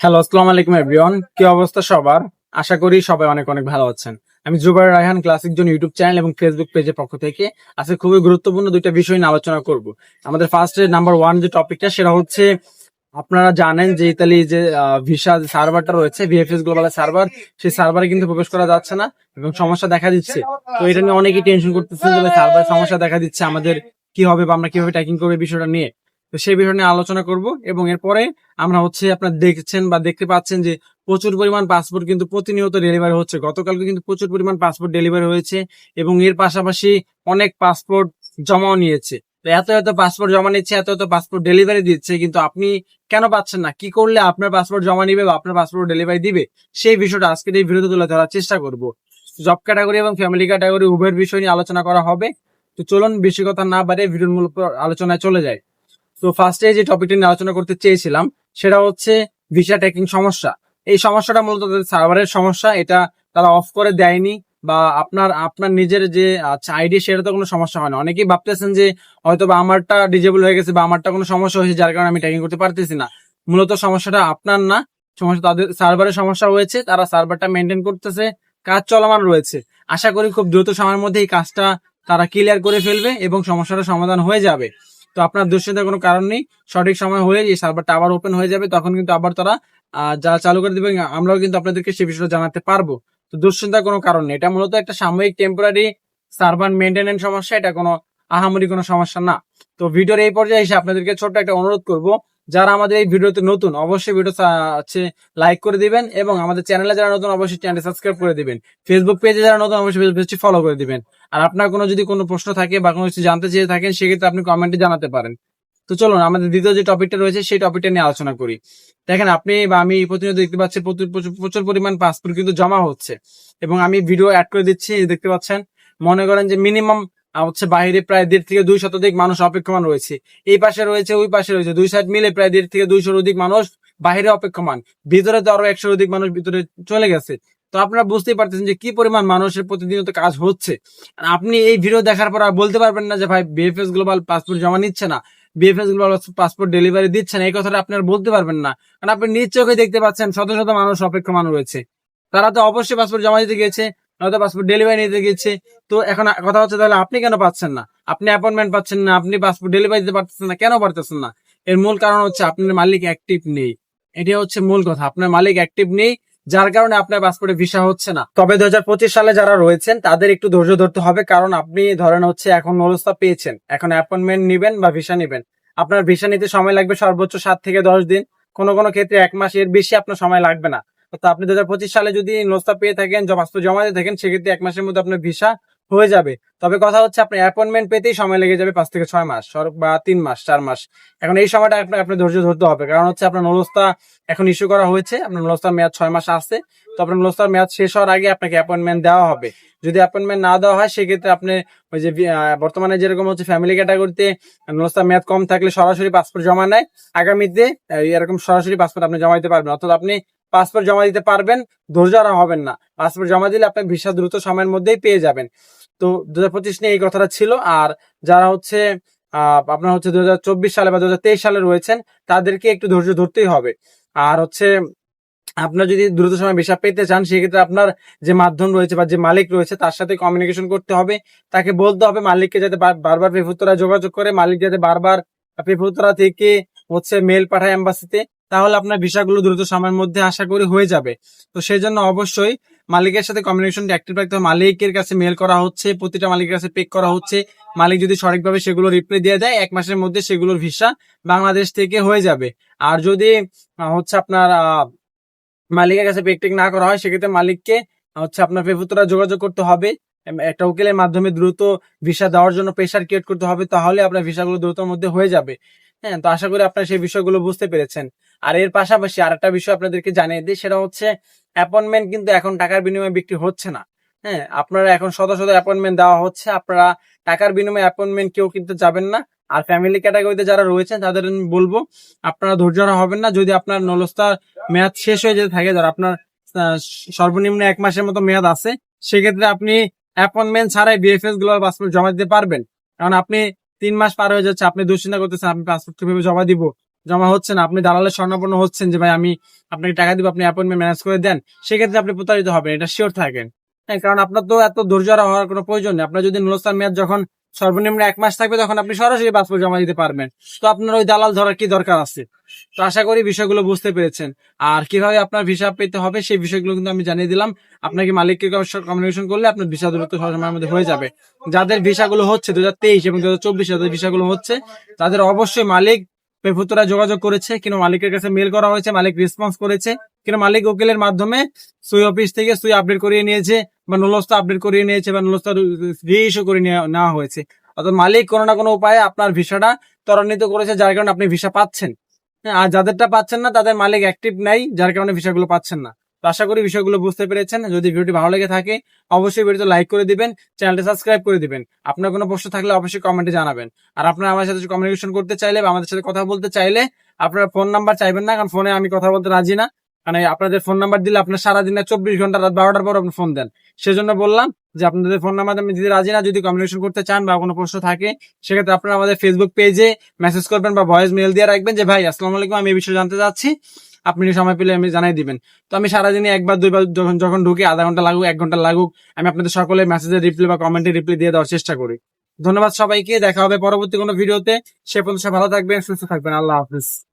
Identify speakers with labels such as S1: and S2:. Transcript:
S1: Hello আসসালামু আলাইকুম everyone কি অবস্থা সবার? আশা করি সবাই অনেক অনেক ভালো আছেন। আমি জুবাইর রায়হান ক্লাসিক জন ইউটিউব চ্যানেল এবং ফেসবুক পেজের পক্ষ থেকে আজকে খুবই গুরুত্বপূর্ণ দুইটা বিষয় নিয়ে আলোচনা করব। আমাদের ফার্স্ট নাম্বার ওয়ান যে টপিকটা সেটা হচ্ছে আপনারা জানেন যে ইতালি যে ভিসা সার্ভারটা রয়েছে ভিএফএস গ্লোবালের সার্ভার সেই সার্ভারে কিন্তু প্রবেশ করা যাচ্ছে না এবং সমস্যা দেখা দিচ্ছে। তো এটা নিয়ে অনেকেই টেনশন করতেছেন যে সার্ভার সমস্যা দেখা দিচ্ছে আমাদের, কি হবে বা আমরা কীভাবে ট্র্যাকিং করব বিষয়টা নিয়ে। তো সেই বিষয় নিয়ে আলোচনা করব এবং এরপরে আমরা হচ্ছে আপনার দেখছেন বা দেখতে পাচ্ছেন যে প্রচুর পরিমাণ পাসপোর্ট কিন্তু প্রতিনিয়ত ডেলিভারি হচ্ছে। গতকালকে কিন্তু প্রচুর পরিমাণ পাসপোর্ট ডেলিভারি হয়েছে এবং এর পাশাপাশি অনেক পাসপোর্ট জমাও নিয়েছে। তো এত এত পাসপোর্ট জমা নিচ্ছে, এত এত পাসপোর্ট ডেলিভারি দিচ্ছে, কিন্তু আপনি কেন পাচ্ছেন না? কি করলে আপনার পাসপোর্ট জমা নিবে বা আপনার পাসপোর্ট ডেলিভারি দিবে? সেই বিষয়টা আজকের এই ভিডিওতে তুলে ধরার চেষ্টা করব। জব ক্যাটাগরি এবং ফ্যামিলি ক্যাটাগরি উভয়ের বিষয় নিয়ে আলোচনা করা হবে। তো চলুন, বেশি কথা না বাড়ে ভিডিওর মূল আলোচনায় চলে যায় তো ফার্স্টে যে টপিকটি নিয়ে আলোচনা করতে চেয়েছিলাম, সেটা হচ্ছে ভিসা ট্র্যাকিং সমস্যা। এই সমস্যাটা মূলত সার্ভারের সমস্যা, এটা তারা অফ করে দেয়নি বা আপনার আপনার নিজের যে আইডি সেটা তো কোনো সমস্যা হয় না। অনেকেই ভাবতেছেন যে হয়তো বা আমারটা ডিজেবল হয়ে গেছে বা আমারটা কোনো সমস্যা হয়েছে যার কারণে আমি ট্র্যাকিং করতে পারতেছি না। মূলত সমস্যাটা আপনার না, সমস্যা তাদের সার্ভারের সমস্যা হয়েছে, তারা সার্ভারটা মেনটেন করতেছে, কাজ চলমান রয়েছে। আশা করি খুব দ্রুত সময়ের মধ্যে এই কাজটা তারা ক্লিয়ার করে ফেলবে এবং সমস্যাটা সমাধান হয়ে যাবে। তো আপনার দুশ্চিন্তার কোনো কারণ নেই। সঠিক সময় হলে যে সার্ভারটা আবার ওপেন হয়ে যাবে। তখন কিন্তু আবার তারা যা চালু করে দেবে, আমরাও কিন্তু আপনাদেরকে সে বিষয়টা জানাতে পারব। তো দুশ্চিন্তার কোনো কারণ নেই। এটা মূলত একটা সাময়িক টেম্পোরারি সার্ভার মেনটেনেন্স সমস্যা। এটা কোনো আহামরি কোনো সমস্যা না। তো ভিডিওর এই পর্যায়ে এসে আপনাদেরকে ছোট্ট একটা অনুরোধ করব যারা আমাদের এই ভিডিওতে নতুন, অবশ্যই ভিডিও হচ্ছে লাইক করে দিবেন এবং আমাদের চ্যানেলে যারা নতুন, অবশ্যই চ্যানেল সাবস্ক্রাইব করে দিবেন। ফেসবুক পেজে যারা নতুন, অবশ্যই পেজটি ফলো করে দিবেন। আর আপনার কোনো যদি কোনো প্রশ্ন থাকে বা কোনো কিছু জানতে চেয়ে থাকেন, সেক্ষেত্রে আপনি কমেন্টে জানাতে পারেন। তো চলুন, আমাদের দ্বিতীয় যে টপিকটা রয়েছে, সেই টপিকটা নিয়ে আলোচনা করি। দেখেন, আপনি বা আমি প্রতিনিয়ত দেখতে পাচ্ছি প্রচুর পরিমাণ পাসপোর্ট কিন্তু জমা হচ্ছে। এবং আমি ভিডিও অ্যাড করে দিচ্ছি দেখতে পাচ্ছেন। মনে করেন যে মিনিমাম হচ্ছে বাইরে প্রায় দেড় থেকে দুই শতাধিক মানুষ অপেক্ষমান রয়েছে। এই পাশে রয়েছে, ওই পাশে রয়েছে। দুই সাইড মিলে প্রায় দেড় থেকে দুইশোর অধিক মানুষ বাইরে অপেক্ষমান। ভিতরে তো আরও একশোর অধিক মানুষ ভিতরে চলে গেছে। তো আপনারা বুঝতেই পারতেছেন যে কি পরিমাণ মানুষের প্রতিদিনত কাজ হচ্ছে। আপনি এই ভিডিও দেখার পর আর বলতে পারবেন না যে, ভাই বিএফএস গ্লোবাল পাসপোর্ট জমা নিচ্ছে না। বিএফএস গ্লোবাল পাসপোর্ট ডেলিভারি দিচ্ছে না। এই কথাটা আপনি আর বলতে পারবেন না। কারণ আপনি নিজ চোখে দেখতে পাচ্ছেন শত শত মানুষ অপেক্ষমান রয়েছে। তারা তো অবশ্যই পাসপোর্ট জমা দিতে গেছে নয়তো পাসপোর্ট ডেলিভারি নিতে গেছে। তো এখন কথা হচ্ছে তাহলে আপনি কেন পাচ্ছেন না? আপনি অ্যাপয়েন্টমেন্ট পাচ্ছেন না, আপনি পাসপোর্ট ডেলিভারি দিতে পারতেছেন না, কেন পারতেছেন না? এর মূল কারণ হচ্ছে আপনার মালিক অ্যাক্টিভ নেই। এটা হচ্ছে মূল কথা, আপনার মালিক অ্যাক্টিভ নেই, যার কারণে আপনার পাসপোর্টে ভিসা হচ্ছে না। তবে দু হাজার পঁচিশ সালে যারা রয়েছেন, তাদের একটু ধৈর্য ধরতে হবে, কারণ আপনি ধরেন হচ্ছে এখন নলস্তা পেয়েছেন। এখন অ্যাপয়েন্টমেন্ট নিবেন বা ভিসা নিবেন। আপনার ভিসা নিতে সময় লাগবে সর্বোচ্চ সাত থেকে দশ দিন। কোনো কোনো ক্ষেত্রে এক মাস এর বেশি আপনার সময় লাগবে না। তো আপনি দু হাজার পঁচিশ সালে যদি নস্তা পেয়ে থাকেন পাসপোর্ট জমা দিয়ে থাকেন, সেক্ষেত্রে এক মাসের মধ্যে আপনার ভিসা হয়ে যাবে। তবে কথা হচ্ছে আপনার অ্যাপয়েন্টমেন্ট পেতেই সময় লেগে যাবে পাঁচ থেকে ছয় মাস বা তিন মাস, চার মাস। এখন এই সময়টা আপনার আপনার ধৈর্য ধরতে হবে। কারণ হচ্ছে আপনার নলস্তা এখন ইস্যু করা হয়েছে, আপনার নলস্তার মেয়াদ ছয় মাস আসছে তো আপনার নলস্তার মেয়াদ শেষ হওয়ার আগে আপনাকে অ্যাপয়েন্টমেন্ট দেওয়া হবে। যদি অ্যাপয়েন্টমেন্ট না দেওয়া হয়, সেক্ষেত্রে আপনি ওই যে বর্তমানে যেরকম হচ্ছে ফ্যামিলি ক্যাটাগরিতে নলস্তার মেয়াদ কম থাকলে সরাসরি পাসপোর্ট জমা নেয়। আগামীতে এরকম সরাসরি পাসপোর্ট আপনি জমা দিতে পারবেন। অর্থাৎ আপনি পাসপোর্ট জমা দিতে পারবেন, ধৈর্য আর হবেন না। পাসপোর্ট জমা দিলে আপনি ভিসা দ্রুত সময়ের মধ্যেই পেয়ে যাবেন। তো দু হাজার পঁচিশ নিয়ে এই কথাটা ছিল, আর যারা হচ্ছে আপনার হচ্ছে দু সালে বা দু হাজার তেইশ সালে রয়েছেন, তাদেরকে একটু ধৈর্য ধরতেই হবে। আর হচ্ছে, আপনার যদি দ্রুত সময় ভিসা পেতে চান, সেক্ষেত্রে আপনার যে মাধ্যম রয়েছে বা যে মালিক রয়েছে, তার সাথে কমিউনিকেশন করতে হবে। তাকে বলতে হবে, মালিককে যাতে বারবার পেফুতরা যোগাযোগ করে, মালিক যাতে বারবার পেফুতরা থেকে হচ্ছে মেল পাঠায় এম্বাসিতে তাহলে আপনার ভিসাগুলো দ্রুত সময়ের মধ্যে আশা করি হয়ে যাবে। তো সেই জন্য অবশ্যই মালিকের সাথে কমিউনিকেশন অ্যাক্টিভ রাখতে হবে। মালিকের কাছে মেল করা হচ্ছে, প্রতিটা মালিকের কাছে পেক করা হচ্ছে। মালিক যদি সঠিকভাবে সেগুলো রিপ্লাই দিয়ে দেয়, এক মাসের মধ্যে সেগুলোর ভিসা বাংলাদেশ থেকে হয়ে যাবে। আর যদি হচ্ছে আপনার মালিকের কাছে পেক টেক না করা হয়, সেক্ষেত্রে মালিককে, হচ্ছে আপনার পেপুতরা যোগাযোগ করতে হবে। একটা উকিলের মাধ্যমে দ্রুত ভিসা দেওয়ার জন্য প্রেশার ক্রিয়েট করতে হবে, তাহলে আপনার ভিসাগুলো দ্রুতর মধ্যে হয়ে যাবে। হ্যাঁ তো আশা করি আপনারা সেই বিষয়গুলো বুঝতে পেরেছেন। আর এর পাশাপাশি আর একটা বিষয় আপনাদেরকে জানিয়ে দিই, সেটা হচ্ছে অ্যাপয়েন্টমেন্ট কিন্তু এখন টাকার বিনিময়ে বিক্রি হচ্ছে না। হ্যাঁ আপনারা এখন শত শত অ্যাপয়েন্টমেন্ট দেওয়া হচ্ছে, আপনারা টাকার বিনিময়ে অ্যাপয়েন্টমেন্ট কেউ কিন্তু যাবেন না। আর ফ্যামিলি ক্যাটাগরিতে যারা রয়েছেন, তাদের আমি বলব, আপনারা ধৈর্য হবেন না। যদি আপনার নলস্তার মেয়াদ শেষ হয়ে যেতে থাকে ধর আপনার সর্বনিম্ন এক মাসের মতো মেয়াদ আছে, সেক্ষেত্রে আপনি অ্যাপয়েন্টমেন্ট ছাড়াই বিএফএসগুলোর পাসপোর্ট জমা দিতে পারবেন। কারণ আপনি তিন মাস পার হয়ে যাচ্ছে, আপনি দুশ্চিন্তা করতেছেন, আপনি পাসপোর্ট কীভাবে জমা দিব? জমা হচ্ছে না। আপনি দালালের স্বর্ণাপন্ন হচ্ছেন যে, ভাই, আমি আপনাকে টাকা দিব, আপনি অ্যাপয়েন্টমেন্ট ম্যানেজ করে দেন। সেক্ষেত্রে আপনি প্রতারিত হবেন, এটা শিওর থাকেন। হ্যাঁ কারণ আপনার তো এত ধৈর্য হওয়ার কোনো প্রয়োজন নেই। আপনার যদি নুরস্তান মেয়াদ যখন সর্বনিম্ন এক মাস থাকবে, তখন আপনি সরাসরি পাসপোর্ট জমা দিতে পারবেন। তো আপনার ওই দালাল ধরার কি দরকার আছে? তো আশা করি বিষয়গুলো বুঝতে পেরেছেন। আর কীভাবে আপনার ভিসা পেতে হবে, সেই বিষয়গুলো কিন্তু আমি জানিয়ে দিলাম। আপনাকে মালিককে কমিউনিকেশন করলে আপনার ভিসা দূরত্ব সময়ের মধ্যে হয়ে যাবে। যাদের ভিসাগুলো হচ্ছে দু হাজার তেইশ এবং দু হাজার চব্বিশ যাদের ভিসাগুলো হচ্ছে, তাদের অবশ্যই মালিক পেপুতরা যোগাযোগ করেছে কিন্তু মালিকের কাছে মেল করা হয়েছে মালিক রেসপন্স করেছে কিন্তু মালিক উকিলের মাধ্যমে সুই অফিস থেকে সুই আপডেট করিয়ে নিয়েছে বা নুলস্তা আপডেট করিয়ে নিয়েছে বা নুলস্তা রিইস্যু করে নেওয়া হয়েছে। অর্থাৎ মালিক কোনো না কোনো উপায়ে আপনার ভিসাটা ত্বরান্বিত করেছে যার কারণে আপনি ভিসা পাচ্ছেন। হ্যাঁ, আর যাদেরটা পাচ্ছেন না তাদের মালিক অ্যাক্টিভ নাই যার কারণে ভিসাগুলো পাচ্ছেন না। তো আশা করি বিষয়গুলো বুঝতে পেরেছেন। যদি ভিডিওটি ভালো লেগে থাকে, অবশ্যই ভিডিওতে লাইক করে দিবেন, চ্যানেলটা সাবস্ক্রাইব করে দিবেন। আপনার কোনো প্রশ্ন থাকলে অবশ্যই কমেন্টে জানাবেন। আর আপনারা আমার সাথে কমিউনিকেশন করতে চাইলে বা আমাদের সাথে কথা বলতে চাইলে আপনারা ফোন নাম্বার চাইবেন না, কারণ ফোনে আমি কথা বলতে রাজি না। মানে আপনাদের ফোন নাম্বার দিলে আপনার সারাদিনে চব্বিশ ঘণ্টা রাত বারোটার পর আপনি ফোন দেন। সেজন্য বললাম যে আপনাদের ফোন নাম্বার আমি দিতে রাজি না। যদি কমিউনিকেশন করতে চান বা কোনো প্রশ্ন থাকে, সেক্ষেত্রে আপনারা আমাদের ফেসবুক পেজে মেসেজ করবেন বা ভয়েস মেল দিয়ে রাখবেন যে, ভাই, আসসালামু আলাইকুম, আমি এই বিষয়ে জানতে চাচ্ছি। আপনি সময় পেলে আমি জানাই দিবেন। তো আমি সারাদিনে একবার, দুইবার যখন যখন ঢুকি, আধা ঘণ্টা লাগুক, এক ঘণ্টা লাগুক, আমি আপনাদের সকলে মেসেজের রিপ্লাই বা কমেন্টে রিপ্লাই দিয়ে দেওয়ার চেষ্টা করি। ধন্যবাদ সবাইকে, দেখা হবে পরবর্তী কোনো ভিডিওতে সে পর্যন্ত ভালো থাকবেন, সুস্থ থাকবেন। আল্লাহ হাফিজ।